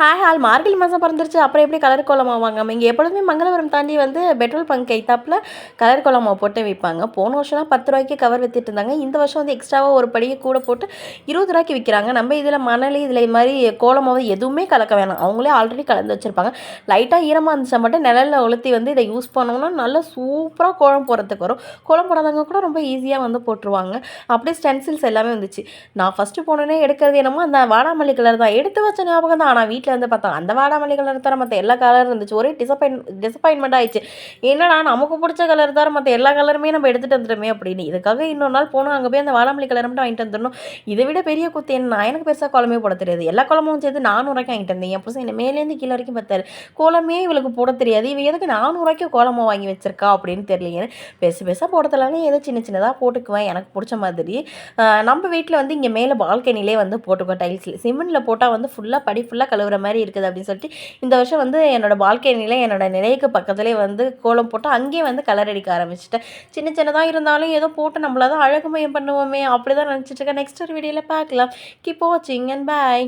Hi hall மார்கழி மாதம் பிறந்துருச்சு. அப்புறம் எப்படி கலர் கோலம் ஆவாங்க இங்கே எப்பொழுதுமே மங்களபுரம் தாண்டி வந்து பெட்ரோல் பங்க் கைத்தாப்பில் கலர் கோலமாக போட்டு விற்பாங்க. போன வருஷம்லாம் பத்து ரூபாய்க்கு கவர் விற்றுட்டு இருந்தாங்க. இந்த வருஷம் வந்து எக்ஸ்ட்ராவாக ஒரு படியை கூட போட்டு இருபது ரூபாய்க்கு விற்கிறாங்க. நம்ம இதில் மணல் இதில் இது மாதிரி கோலமாவது எதுவுமே கலக்க வேணாம். அவங்களே ஆல்ரெடி கலந்து வச்சுருப்பாங்க. லைட்டாக ஈரமாக இருந்துச்சா மட்டும் நிழலில் உளுத்தி வந்து இதை யூஸ் பண்ணோம்னா நல்லா சூப்பராக கோலம் போடுறதுக்கு வரும். கோலம் போடாதவங்க கூட ரொம்ப ஈஸியாக வந்து போட்டுருவாங்க. அப்படியே ஸ்டென்சில்ஸ் எல்லாமே வந்துச்சு. நான் ஃபஸ்ட்டு போனோன்னே எடுக்கிறது என்னமோ அந்த வாடாமல்லி கலர் தான். எடுத்து வச்ச ஞாபகம் தான். ஆனால் வீட்டில் வந்து பார்த்தா அந்த வாடாமல்லி கலர் தர மற்ற எல்லா கலரும் இருந்துச்சு. ஒரே டிசப்பாயின் டிசப்பாயின்மெண்ட் ஆயிடுச்சு. என்னடா நமக்கு பிடிச்ச கலர் தர மற்ற எல்லா கலருமே நம்ம எடுத்துகிட்டு வந்துடுமே அப்படின்னு. இதுக்காக இன்னொரு நாள் போனோம். அங்கே போய் அந்த வாடாமல்லி கலர் மட்டும் வாங்கிட்டு வந்துடணும். இதை விட பெரிய குத்து என்ன? எனக்கு பெருசாக குழம்பே போட தெரியாது. எல்லா குழம்பும் சேர்த்து நானூறுவாய்க்கு வாங்கிட்டு வந்தேன். என் புதுசு என்ன மேலேருந்து கீழே வரைக்கும் பார்த்தாரு. கோலமே இவளுக்கு போட தெரியாது. இவ எதுக்கு நானூறுவாய்க்கு கோலமாக வாங்கி வச்சிருக்கா அப்படின்னு தெரியலையே. பெருசு பெருசாக போட தெரியலன்னு ஏதோ சின்ன சின்னதாக போட்டுக்குவேன். எனக்கு பிடிச்ச மாதிரி. நம்ம வீட்டில் வந்து இங்கே மேலே பால்கனிலே வந்து போட்டுக்குவேன் டைல்ஸில் சிமெண்ட்டில் போட்டால் வந்து ஃபுல்லாக படி ஃபுல்லாக கழுவுற மாதிரி இருக்குது அப்படின்னு சொல்லிட்டு இந்த வருஷம் வந்து என்னோடய பால்கனியில் என்னோடய நிலையக்கு பக்கத்துலேயே வந்து கோலம் போட்டு அங்கேயே வந்து கலர் அடிக்க ஆரம்பிச்சிட்டேன். சின்ன சின்னதாக இருந்தாலும் ஏதோ போட்டு நம்மள தான் அழகுமயம் பண்ணுவோமே அப்படி தான் நினச்சிட்ருக்கேன் நெக்ஸ்ட் ஒரு வீடியோவில் பார்க்கலாம். கீப் வாட்சிங் அண்ட் பாய்